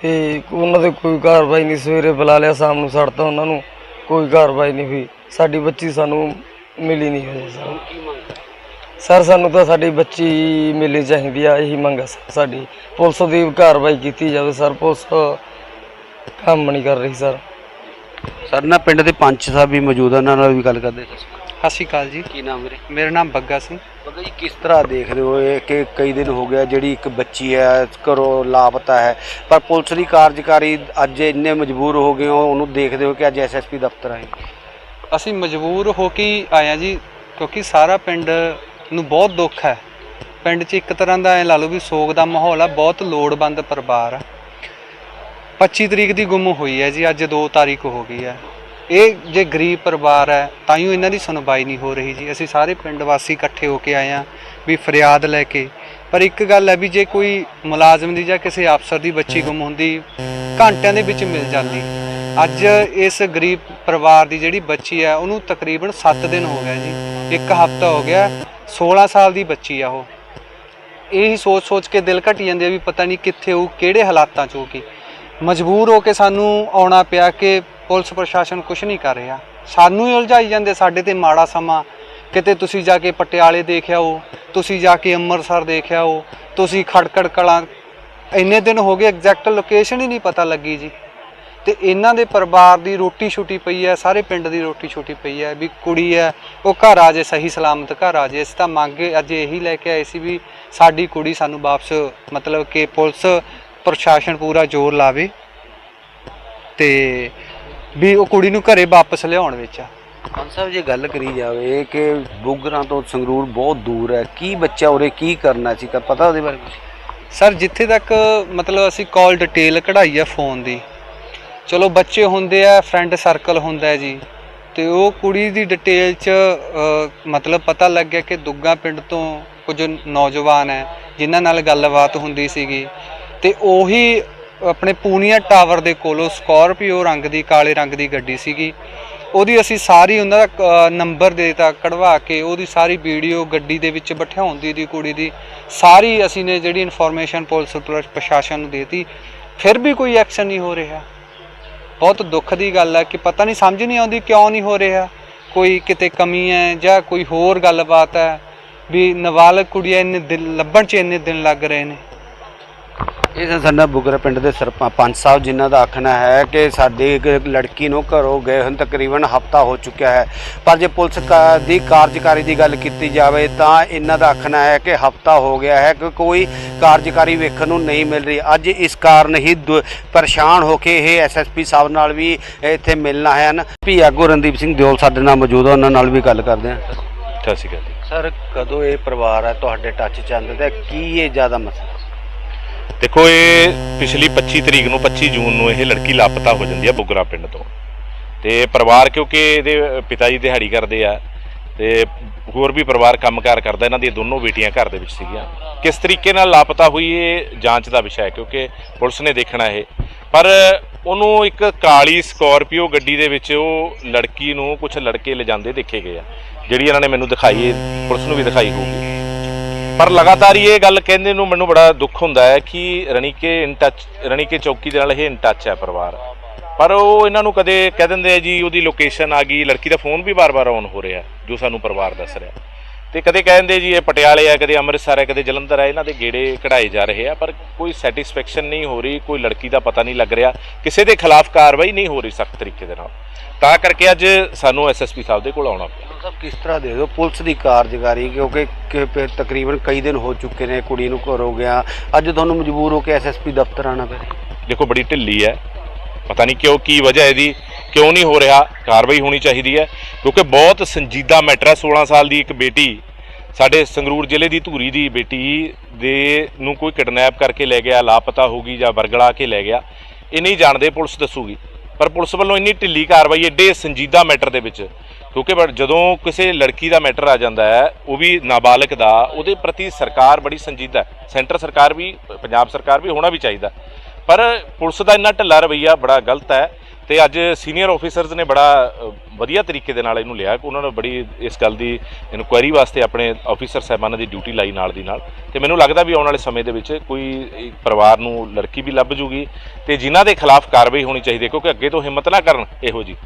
Speaker 4: ਤੇ ਉਹਨਾਂ 'ਤੇ ਕੋਈ ਕਾਰਵਾਈ ਨਹੀਂ, ਸਵੇਰੇ ਬੁਲਾ ਲਿਆ ਸ਼ਾਮ ਨੂੰ ਛੱਡਤਾ ਉਹਨਾਂ ਨੂੰ, ਕੋਈ ਕਾਰਵਾਈ ਨਹੀਂ ਹੋਈ। ਸਾਡੀ ਬੱਚੀ ਸਾਨੂੰ ਮਿਲੀ ਨਹੀਂ ਹੋਈ ਸਰ। ਸਰ, ਸਾਨੂੰ ਤਾਂ ਸਾਡੀ ਬੱਚੀ ਮਿਲਣੀ ਚਾਹੀਦੀ ਆ, ਇਹੀ ਮੰਗ ਆ ਸਰ ਸਾਡੀ। ਪੁਲਿਸ ਦੀ ਕਾਰਵਾਈ ਕੀਤੀ ਜਾਵੇ ਸਰ, ਪੁਲਿਸ ਕੰਮ ਨਹੀਂ ਕਰ ਰਹੀ ਸਰ।
Speaker 2: ਸਾਡੇ ਨਾਲ ਪਿੰਡ ਦੇ ਪੰਚ ਸਾਹਿਬ ਵੀ ਮੌਜੂਦ ਆ ਉਹਨਾਂ ਨਾਲ ਵੀ ਗੱਲ ਕਰਦੇ ਸੀ
Speaker 1: ਸਤਿ ਸ਼੍ਰੀ ਅਕਾਲ ਜੀ।
Speaker 2: ਕੀ ਨਾਮ ਵੀਰੇ?
Speaker 1: ਮੇਰਾ ਨਾਮ ਬੱਗਾ ਸਿੰਘ।
Speaker 2: ਪਤਾ ਜੀ ਕਿਸ ਤਰ੍ਹਾਂ ਦੇਖਦੇ ਹੋ ਇਹ ਕਿ ਕਈ ਦਿਨ ਹੋ ਗਿਆ ਜਿਹੜੀ ਇੱਕ ਬੱਚੀ ਹੈ ਘਰੋਂ ਲਾਪਤਾ ਹੈ ਪਰ ਪੁਲਿਸ ਦੀ ਕਾਰਜਕਾਰੀ ਅੱਜ ਇੰਨੇ ਮਜਬੂਰ ਹੋ ਗਏ ਹੋ ਉਹਨੂੰ ਦੇਖਦੇ ਹੋ ਕਿ ਅੱਜ ਐਸਐਸਪੀ ਦਫ਼ਤਰ ਆਏ?
Speaker 1: ਅਸੀਂ ਮਜਬੂਰ ਹੋ ਕੇ ਹੀ ਆਏ ਹਾਂ ਜੀ ਕਿਉਂਕਿ ਸਾਰਾ ਪਿੰਡ ਨੂੰ ਬਹੁਤ ਦੁੱਖ ਹੈ। ਪਿੰਡ 'ਚ ਇੱਕ ਤਰ੍ਹਾਂ ਦਾ ਐ ਲਾ ਲਓ ਵੀ ਸੋਗ ਦਾ ਮਾਹੌਲ ਆ ਬਹੁਤ ਲੋੜਵੰਦ ਪਰਿਵਾਰ ਆ। 25 ਤਰੀਕ ਦੀ ਗੁੰਮ ਹੋਈ ਹੈ ਜੀ, ਅੱਜ 2 ਤਾਰੀਖ ਹੋ ਗਈ ਹੈ। ਇਹ ਜੇ ਗਰੀਬ ਪਰਿਵਾਰ ਹੈ ਤਾਂ ਹੀ ਇਹਨਾਂ ਦੀ ਸੁਣਵਾਈ ਨਹੀਂ ਹੋ ਰਹੀ ਜੀ। ਅਸੀਂ ਸਾਰੇ ਪਿੰਡ ਵਾਸੀ ਇਕੱਠੇ ਹੋ ਕੇ ਆਏ ਆ ਵੀ ਫਰਿਆਦ ਲੈ ਕੇ। ਪਰ ਇੱਕ ਗੱਲ ਹੈ ਵੀ ਜੇ ਕੋਈ ਮੁਲਾਜ਼ਮ ਦੀ ਜਾਂ ਕਿਸੇ ਅਫਸਰ ਦੀ ਬੱਚੀ ਗੁੰਮ ਹੁੰਦੀ, ਘੰਟਿਆਂ ਦੇ ਵਿੱਚ ਮਿਲ ਜਾਂਦੀ। ਅੱਜ ਇਸ ਗਰੀਬ ਪਰਿਵਾਰ ਦੀ ਜਿਹੜੀ ਬੱਚੀ ਹੈ, ਉਹਨੂੰ ਤਕਰੀਬਨ 7 ਦਿਨ ਹੋ ਗਿਆ ਜੀ। ਇੱਕ ਹਫ਼ਤਾ ਹੋ ਗਿਆ 16 ਸਾਲ ਦੀ ਬੱਚੀ ਆ ਉਹ। ਇਹੀ ਸੋਚ ਸੋਚ ਕੇ ਦਿਲ ਘਟੀ ਜਾਂਦੇ ਆ ਵੀ ਪਤਾ ਨਹੀਂ ਕਿੱਥੇ ਉਹ, ਕਿਹੜੇ ਹਾਲਾਤਾਂ 'ਚ ਹੋਊਗੀ ਮਜਬੂਰ ਹੋ ਕੇ ਸਾਨੂੰ ਆਉਣਾ ਪਿਆ ਕਿ ਪੁਲਿਸ ਪ੍ਰਸ਼ਾਸਨ ਕੁਝ ਨਹੀਂ ਕਰ ਰਿਹਾ। ਸਾਨੂੰ ਹੀ ਉਲਝਾਈ ਜਾਂਦੇ ਸਾਡੇ ਤੇ ਮਾੜਾ ਸਮਾਂ। ਕਿਤੇ ਤੁਸੀਂ ਜਾ ਕੇ ਪਟਿਆਲੇ ਦੇਖਿਆ ਹੋ ਤੁਸੀਂ ਜਾ ਕੇ ਅੰਮ੍ਰਿਤਸਰ ਦੇਖਿਆ ਹੋ ਤੁਸੀਂ ਖੜਕੜ ਕਲਾਂ, ਇੰਨੇ ਦਿਨ ਹੋ ਗਏ ਐਗਜ਼ੈਕਟ ਲੋਕੇਸ਼ਨ ਹੀ ਨਹੀਂ ਪਤਾ ਲੱਗੀ ਜੀ। ਤੇ ਇਹਨਾਂ ਦੇ ਪਰਿਵਾਰ ਦੀ ਰੋਟੀ ਛੁੱਟੀ ਪਈ ਹੈ, ਸਾਰੇ ਪਿੰਡ ਦੀ ਰੋਟੀ ਛੁੱਟੀ ਪਈ ਹੈ ਵੀ ਕੁੜੀ ਹੈ, ਉਹ ਘਰ ਆ ਜੇ, ਸਹੀ ਸਲਾਮਤ ਘਰ ਆ ਜੇ। ਇਸ ਤਾਂ ਮੰਗ ਅੱਜ ਇਹੀ ਲੈ ਕੇ ਆਏ ਸੀ ਵੀ ਸਾਡੀ ਕੁੜੀ ਸਾਨੂੰ ਵਾਪਸ, ਮਤਲਬ ਕਿ ਪੁਲਿਸ ਪ੍ਰਸ਼ਾਸਨ ਪੂਰਾ ਜ਼ੋਰ ਲਾਵੇ ਤੇ ਵੀ ਉਹ ਕੁੜੀ ਨੂੰ ਘਰੇ ਵਾਪਸ ਲਿਆਉਣ ਵਿੱਚ।
Speaker 2: ਪੰਚ ਸਾਹਿਬ ਜੇ ਗੱਲ ਕਰੀ ਜਾਵੇ ਕਿ ਬੁੱਗਰਾਂ ਤੋਂ ਸੰਗਰੂਰ ਬਹੁਤ ਦੂਰ ਹੈ ਕੀ ਬੱਚਾ ਉਰੇ ਕੀ ਕਰਨਾ ਸੀ? ਪਤਾ ਉਹਦੇ ਬਾਰੇ
Speaker 1: ਸਰ ਜਿੱਥੇ ਤੱਕ ਮਤਲਬ ਅਸੀਂ ਕਾਲ ਡਿਟੇਲ ਕਢਾਈ ਹੈ ਫੋਨ ਦੀ ਚਲੋ ਬੱਚੇ ਹੁੰਦੇ ਆ ਫਰੈਂਡ ਸਰਕਲ ਹੁੰਦਾ ਹੈ ਜੀ ਤੇ ਉਹ ਕੁੜੀ ਦੀ ਡਿਟੇਲ ਚ ਮਤਲਬ ਪਤਾ ਲੱਗ ਗਿਆ ਕਿ ਦੁੱਗਾ ਪਿੰਡ ਤੋਂ ਕੁਝ ਨੌਜਵਾਨ ਹੈ ਜਿਨ੍ਹਾਂ ਨਾਲ ਗੱਲਬਾਤ ਹੁੰਦੀ ਸੀਗੀ। ਤੇ ਉਹੀ ਆਪਣੇ ਪੂਨੀਆ ਟਾਵਰ ਦੇ ਕੋਲੋਂ ਸਕੋਰਪੀਓ ਰੰਗ ਦੀ, ਕਾਲੇ ਰੰਗ ਦੀ ਗੱਡੀ ਸੀਗੀ। ਉਹਦੀ ਅਸੀਂ ਸਾਰੀ ਉਹਨਾਂ ਦਾ ਕ- ਨੰਬਰ ਦੇਤਾ, ਕਢਵਾ ਕੇ ਉਹਦੀ ਸਾਰੀ ਵੀਡੀਓ, ਗੱਡੀ ਦੇ ਵਿੱਚ ਬਿਠਾਉਣ ਦੀ ਦੀ ਕੁੜੀ ਦੀ, ਸਾਰੀ ਅਸੀਂ ਨੇ ਜਿਹੜੀ ਇਨਫੋਰਮੇਸ਼ਨ ਪੁਲਿਸ ਪ੍ਰਸ਼ਾਸਨ ਨੂੰ ਦੇਤੀ। ਫਿਰ ਵੀ ਕੋਈ ਐਕਸ਼ਨ ਨਹੀਂ ਹੋ ਰਿਹਾ। ਬਹੁਤ ਦੁੱਖ ਦੀ ਗੱਲ ਹੈ ਕਿ ਪਤਾ ਨਹੀਂ, ਸਮਝ ਨਹੀਂ ਆਉਂਦੀ ਕਿਉਂ ਨਹੀਂ ਹੋ ਰਿਹਾ। ਕੋਈ ਕਿਤੇ ਕਮੀ ਹੈ ਜਾਂ ਕੋਈ ਹੋਰ ਗੱਲਬਾਤ ਹੈ, ਵੀ ਨਾਬਾਲਗ ਕੁੜੀਆਂ ਇੰਨੇ ਦਿਨ, ਲੱਭਣ 'ਚ ਇੰਨੇ ਦਿਨ ਲੱਗ ਰਹੇ ਨੇ।
Speaker 2: ਇਹ ਤਾਂ ਸਾਡਾ ਬੁਗਰਾ ਪਿੰਡ ਦੇ ਸਰਪੰਚ ਸਾਹਿਬ ਜਿਨ੍ਹਾਂ ਦਾ ਆਖਣਾ ਹੈ ਕਿ ਸਾਡੀ ਇੱਕ ਲੜਕੀ ਨੂੰ ਘਰੋਂ ਗਏ ਹੁਣ ਤਕਰੀਬਨ ਹਫਤਾ ਹੋ ਚੁੱਕਿਆ ਹੈ। ਪਰ ਜੇ ਪੁਲਿਸ ਕਾ- ਦੀ ਕਾਰਜਕਾਰੀ ਦੀ ਗੱਲ ਕੀਤੀ ਜਾਵੇ ਤਾਂ ਇਹਨਾਂ ਦਾ ਆਖਣਾ ਹੈ ਕਿ ਹਫਤਾ ਹੋ ਗਿਆ ਹੈ ਕਿ ਕੋਈ ਕਾਰਜਕਾਰੀ ਵੇਖਣ ਨੂੰ ਨਹੀਂ ਮਿਲ ਰਹੀ। ਅੱਜ ਇਸ ਕਾਰਨ ਹੀ ਦੁ- ਪਰੇਸ਼ਾਨ ਹੋ ਕੇ ਇਹ ਐਸਐਸਪੀ ਸਾਹਿਬ ਨਾਲ ਵੀ ਇੱਥੇ ਮਿਲਣਾ ਹੈ ਹਨ ਪੀ ਆਗੂ ਰਣਦੀਪ ਸਿੰਘ ਦਿਓਲ ਸਾਡੇ ਨਾਲ ਮੌਜੂਦ ਆ ਉਹਨਾਂ ਨਾਲ ਵੀ ਗੱਲ ਕਰਦੇ ਹਾਂ।
Speaker 3: ਸਤਿ ਸ਼੍ਰੀ ਅਕਾਲ ਜੀ।
Speaker 2: ਸਰ ਕਦੋਂ ਇਹ ਪਰਿਵਾਰ ਹੈ ਤੁਹਾਡੇ ਟੱਚ ਚ ਆਉਂਦਾ ਤੇ ਕੀ ਇਹ ਜ਼ਿਆਦਾ ਮਸਲਾ?
Speaker 3: ਦੇਖੋ, ਇਹ ਪਿਛਲੀ 25 ਤਰੀਕ ਨੂੰ 25 ਜੂਨ ਨੂੰ ਇਹ ਲੜਕੀ ਲਾਪਤਾ ਹੋ ਜਾਂਦੀ ਹੈ ਬੁਗਰਾ ਪਿੰਡ ਤੋਂ। ਤੇ ਪਰਿਵਾਰ, ਕਿਉਂਕਿ ਇਹਦੇ ਪਿਤਾ ਜੀ ਦਿਹਾੜੀ ਕਰਦੇ ਆ, ਤੇ ਹੋਰ ਵੀ ਪਰਿਵਾਰ ਕੰਮਕਾਰ ਕਰਦਾ, ਇਹਨਾਂ ਦੀਆਂ ਦੋਨੋਂ ਬੇਟੀਆਂ ਘਰ ਦੇ ਵਿੱਚ ਸੀਗੀਆਂ। ਕਿਸ ਤਰੀਕੇ ਨਾਲ ਲਾਪਤਾ ਹੋਈ, ਇਹ ਜਾਂਚ ਦਾ ਵਿਸ਼ਾ ਹੈ, ਕਿਉਂਕਿ ਪੁਲਿਸ ਨੇ ਦੇਖਣਾ ਇਹ। ਪਰ ਉਹਨੂੰ ਇੱਕ ਕਾਲੀ ਸਕੋਰਪੀਓ ਗੱਡੀ ਦੇ ਵਿੱਚ ਉਹ ਲੜਕੀ ਨੂੰ ਕੁਝ ਲੜਕੇ ਲਿਜਾਂਦੇ ਦੇਖੇ ਗਏ ਆ, ਜਿਹੜੀ ਇਹਨਾਂ ਨੇ ਮੈਨੂੰ ਦਿਖਾਈ ਪੁਲਿਸ ਨੂੰ ਵੀ ਦਿਖਾਈ ਹੋਊਗੀ। ਪਰ ਲਗਾਤਾਰ ਹੀ ਇਹ ਗੱਲ ਕਹਿੰਦੇ ਨੂੰ ਮੈਨੂੰ ਬੜਾ ਦੁੱਖ ਹੁੰਦਾ ਹੈ ਕਿ ਰਣੀਕੇ ਇਨ ਟੱਚ ਰਣੀਕੇ ਚੌਕੀ ਦੇ ਨਾਲ ਇਹ ਇਨ ਟੱਚ ਹੈ ਪਰਿਵਾਰ। ਪਰ ਉਹ ਇਹਨਾਂ ਨੂੰ ਕਦੇ ਕਹਿ ਦਿੰਦੇ ਆ ਜੀ, ਉਹਦੀ ਲੋਕੇਸ਼ਨ ਆ ਗਈ, ਲੜਕੀ ਦਾ ਫੋਨ ਵੀ ਬਾਰ-ਬਾਰ ਔਨ ਹੋ ਰਿਹਾ, ਜੋ ਸਾਨੂੰ ਪਰਿਵਾਰ ਦੱਸ ਰਿਹਾ। ਤੇ ਕਦੇ ਕਹਿੰਦੇ ਜੀ, ਇਹ ਪਟਿਆਲੇ ਆ ਕਦੇ ਅੰਮ੍ਰਿਤਸਰ ਹੈ, ਕਦੇ ਜਲੰਧਰ ਹੈ, ਇਹਨਾਂ ਦੇ ਗੇੜੇ ਕਢਾਏ ਜਾ ਰਹੇ ਆ, ਪਰ ਕੋਈ ਸੈਟੀਸਫੈਕਸ਼ਨ ਨਹੀਂ ਹੋ ਰਹੀ, ਕੋਈ ਲੜਕੀ ਦਾ ਪਤਾ ਨਹੀਂ ਲੱਗ ਰਿਹਾ, ਕਿਸੇ ਦੇ ਖਿਲਾਫ ਕਾਰਵਾਈ ਨਹੀਂ ਹੋ ਰਹੀ ਸਖਤ ਤਰੀਕੇ ਦੇ ਨਾਲ। ਤਾਂ ਕਰਕੇ ਅੱਜ ਸਾਨੂੰ ਐਸਐਸਪੀ ਸਾਹਿਬ ਦੇ ਕੋਲ ਆਉਣਾ ਪਿਆ।
Speaker 2: ਸਭ ਕਿਸ ਤਰ੍ਹਾਂ ਦੇ ਦਿਓ? ਪੁਲਿਸ ਦੀ ਕਾਰਜਕਾਰੀ, ਕਿਉਂਕਿ ਕਿ ਤਕਰੀਬਨ ਕਈ ਦਿਨ ਹੋ ਚੁੱਕੇ ਨੇ, ਕੁੜੀ ਨੂੰ ਘਰੋਂ ਗਿਆ। ਅੱਜ ਤੁਹਾਨੂੰ ਮਜਬੂਰ ਹੋ ਕੇ ਐਸਐਸਪੀ ਦਫ਼ਤਰ ਆਣਾ ਪੈ ਰਿਹਾ
Speaker 3: ਦੇਖੋ, ਬੜੀ ਢਿੱਲੀ ਹੈ। ਪਤਾ ਨਹੀਂ ਕਿਉਂ, ਕੀ ਵਜ੍ਹਾ ਇਹਦੀ, ਕਿਉਂ ਨਹੀਂ ਹੋ ਰਿਹਾ? ਕਾਰਵਾਈ ਹੋਣੀ ਚਾਹੀਦੀ ਹੈ। ਕਿਉਂਕਿ ਬਹੁਤ ਸੰਜੀਦਾ ਮੈਟਰ ਹੈ 16 ਸਾਲ ਦੀ ਇੱਕ ਬੇਟੀ। ਸਾਡੇ ਸੰਗਰੂਰ ਜ਼ਿਲ੍ਹੇ ਦੀ ਧੂਰੀ ਦੀ ਬੇਟੀ ਦੇ ਨੂੰ ਕੋਈ ਕਿਡਨੈਪ ਕਰਕੇ ਲੈ ਗਿਆ, ਲਾਪਤਾ ਹੋ ਗਈ ਜਾਂ ਵਰਗਲਾ ਕੇ ਲੈ ਗਿਆ। ਇਹ ਨਹੀਂ ਜਾਣਦੇ, ਪੁਲਿਸ ਦੱਸੂਗੀ। ਪਰ ਪੁਲਿਸ ਵੱਲੋਂ ਇੰਨੀ ਢਿੱਲੀ ਕਾਰਵਾਈ ਐਡੇ ਸੰਜੀਦਾ ਮੈਟਰ ਦੇ ਵਿੱਚ। ਕਿਉਂਕਿ ਬੜ- ਜਦੋਂ ਕਿਸੇ ਲੜਕੀ ਦਾ ਮੈਟਰ ਆ ਜਾਂਦਾ ਹੈ, ਉਹ ਵੀ ਨਾਬਾਲਗ ਦਾ, ਉਹਦੇ ਪ੍ਰਤੀ ਸਰਕਾਰ ਬੜੀ ਸੰਜੀਦਾ ਹੈ। ਸੈਂਟਰ ਸਰਕਾਰ ਵੀ, ਪੰਜਾਬ ਸਰਕਾਰ ਵੀ, ਹੋਣਾ ਵੀ ਚਾਹੀਦਾ ਪਰ ਪੁਲਿਸ ਦਾ ਇੰਨਾ ਢਿੱਲਾ ਰਵੱਈਆ ਬੜਾ ਗਲਤ ਹੈ ਤੇ ਅੱਜ ਸੀਨੀਅਰ ਆਫੀਸਰਸ ਨੇ ਬੜਾ ਵਧੀਆ ਤਰੀਕੇ ਦੇ ਨਾਲ ਇਹਨੂੰ ਲਿਆ। ਕਿ ਉਹਨਾਂ ਨੇ ਬੜੀ ਇਸ ਗੱਲ ਦੀ ਇਨਕੁਆਇਰੀ ਵਾਸਤੇ ਆਪਣੇ ਆਫੀਸਰ ਸਾਹਿਬਾਨਾਂ ਦੀ ਡਿਊਟੀ ਲਾਈ ਨਾਲ ਦੀ ਨਾਲ। ਤੇ ਮੈਨੂੰ ਲੱਗਦਾ ਵੀ ਆਉਣ ਵਾਲੇ ਸਮੇਂ ਦੇ ਵਿੱਚ ਕੋਈ ਪਰਿਵਾਰ ਨੂੰ ਲੜਕੀ ਵੀ ਲੱਭ ਜੂਗੀ ਤੇ ਜਿਨ੍ਹਾਂ ਦੇ ਖਿਲਾਫ ਕਾਰਵਾਈ ਹੋਣੀ ਚਾਹੀਦੀ ਹੈ, ਕਿਉਂਕਿ ਅੱਗੇ ਤੋਂ ਹਿੰਮਤ ਨਾ ਕਰਨ ਇਹੋ ਜੀ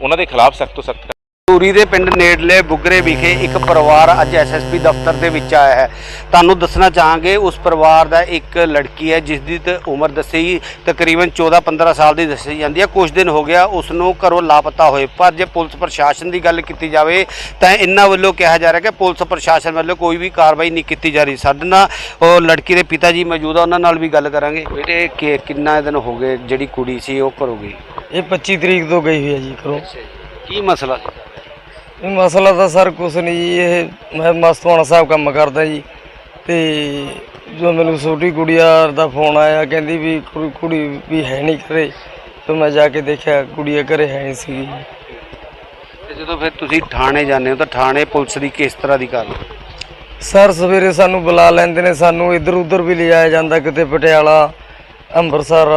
Speaker 3: ਉਹਨਾਂ ਦੇ ਖਿਲਾਫ ਸਖਤ ਤੋਂ ਸਖਤ
Speaker 2: ਧੂਰੀ ਦੇ ਪਿੰਡ ਨੇੜਲੇ ਬੁੱਗਰੇ ਵਿਖੇ ਇੱਕ ਪਰਿਵਾਰ ਅੱਜ ਐਸਐਸਪੀ ਦਫ਼ਤਰ ਦੇ ਵਿੱਚ ਆਇਆ ਹੈ। ਤੁਹਾਨੂੰ ਦੱਸਣਾ ਚਾਹਾਂਗੇ ਉਸ ਪਰਿਵਾਰ ਦਾ ਇੱਕ ਲੜਕੀ ਹੈ ਜਿਸ ਦੀ ਉਮਰ ਦੱਸੀ ਤਕਰੀਬਨ 14-15 ਸਾਲ ਦੀ ਦੱਸੀ ਜਾਂਦੀ ਹੈ। ਕੁਝ ਦਿਨ ਹੋ ਗਿਆ ਉਸ ਨੂੰ ਘਰੋਂ ਲਾਪਤਾ ਹੋਏ। ਪਰ ਜੇ ਪੁਲਿਸ ਪ੍ਰਸ਼ਾਸਨ ਦੀ ਗੱਲ ਕੀਤੀ ਜਾਵੇ ਤਾਂ ਇਹਨਾਂ ਵੱਲੋਂ ਕਿਹਾ ਜਾ ਰਿਹਾ ਕਿ ਪੁਲਿਸ ਪ੍ਰਸ਼ਾਸਨ ਵੱਲੋਂ ਕੋਈ ਵੀ ਕਾਰਵਾਈ ਨਹੀਂ ਕੀਤੀ ਜਾ ਰਹੀ। ਸਾਡੇ ਨਾਲ ਉਹ ਲੜਕੀ ਦੇ ਪਿਤਾ ਜੀ ਮੌਜੂਦ ਆ ਉਹਨਾਂ ਨਾਲ ਵੀ ਗੱਲ ਕਰਾਂਗੇ। ਬੇਟੇ ਕਿੰਨਾ ਦਿਨ ਹੋ ਗਏ ਜਿਹੜੀ ਕੁੜੀ ਸੀ ਉਹ ਘਰੋਂ ਗਈ?
Speaker 4: ਇਹ 25 ਤਰੀਕ ਤੋਂ ਗਈ ਹੋਈ ਹੈ ਜੀ ਘਰੋਂ।
Speaker 2: ਕੀ ਮਸਲਾ ਸੀ?
Speaker 4: ਮਸਲਾ ਤਾਂ ਸਰ ਕੁਛ ਨਹੀਂ ਜੀ ਇਹ ਮੈਂ ਮਸਤਵਾਣਾ ਸਾਹਿਬ ਕੰਮ ਕਰਦਾ ਜੀ। ਤੇ ਜੋ ਮੈਨੂੰ ਛੋਟੀ ਗੁੜੀਆ ਦਾ ਫੋਨ ਆਇਆ ਕਹਿੰਦੀ ਵੀ ਕੁੜੀ- ਕੁੜੀ ਵੀ ਹੈ ਨਹੀਂ ਘਰੇ। ਤੇ ਮੈਂ ਜਾ ਕੇ ਦੇਖਿਆ ਕੁੜੀਆ ਘਰੇ ਹੈ ਨਹੀਂ ਸੀ
Speaker 2: ਤੇ ਜਦੋਂ ਫਿਰ ਤੁਸੀਂ ਥਾਣੇ ਜਾਂਦੇ ਹੋ ਤਾਂ ਥਾਣੇ ਪੁਲਿਸ ਦੀ ਕਿਸ ਤਰ੍ਹਾਂ ਦੀ ਕਾਰਵਾਈ
Speaker 4: ਸਰ ਸਵੇਰੇ ਸਾਨੂੰ ਬੁਲਾ ਲੈਂਦੇ ਨੇ ਸਾਨੂੰ ਇੱਧਰ ਉੱਧਰ ਵੀ ਲਿਜਾਇਆ ਜਾਂਦਾ ਕਿਤੇ ਪਟਿਆਲਾ ਅੰਮ੍ਰਿਤਸਰ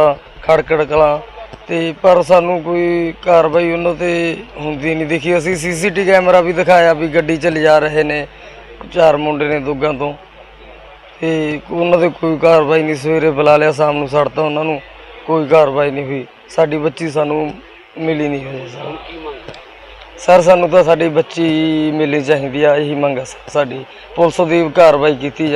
Speaker 4: ਖੜਕੜ ਕਲਾਂ। ਤੇ ਪਰ ਸਾਨੂੰ ਕੋਈ ਕਾਰਵਾਈ ਉਹਨਾਂ ਤੇ ਹੁੰਦੀ ਨਹੀਂ ਦਿਖੀ। ਅਸੀਂ ਸੀਸੀਟੀ ਕੈਮਰਾ ਵੀ ਦਿਖਾਇਆ ਵੀ ਗੱਡੀ 'ਚ ਲਿਜਾ ਰਹੇ ਨੇ ਚਾਰ ਮੁੰਡੇ ਨੇ ਦੋਗਾਂ ਤੋਂ। ਤੇ ਉਹਨਾਂ 'ਤੇ ਕੋਈ ਕਾਰਵਾਈ ਨਹੀਂ, ਸਵੇਰੇ ਬੁਲਾ ਲਿਆ, ਸ਼ਾਮ ਨੂੰ ਛੱਡਤਾ ਉਹਨਾਂ ਨੂੰ, ਕੋਈ ਕਾਰਵਾਈ ਨਹੀਂ ਹੋਈ। ਸਾਡੀ ਬੱਚੀ ਸਾਨੂੰ ਮਿਲੀ ਨਹੀਂ ਹੋਈ ਸਰ। ਸਰ, ਸਾਨੂੰ ਤਾਂ ਸਾਡੀ ਬੱਚੀ ਮਿਲਣੀ ਚਾਹੀਦੀ ਆ, ਇਹੀ ਮੰਗ ਆ ਸਰ। ਸਾਡੀ ਪੁਲਿਸ ਦੀ ਕਾਰਵਾਈ ਕੀਤੀ ਜਾਵੇ।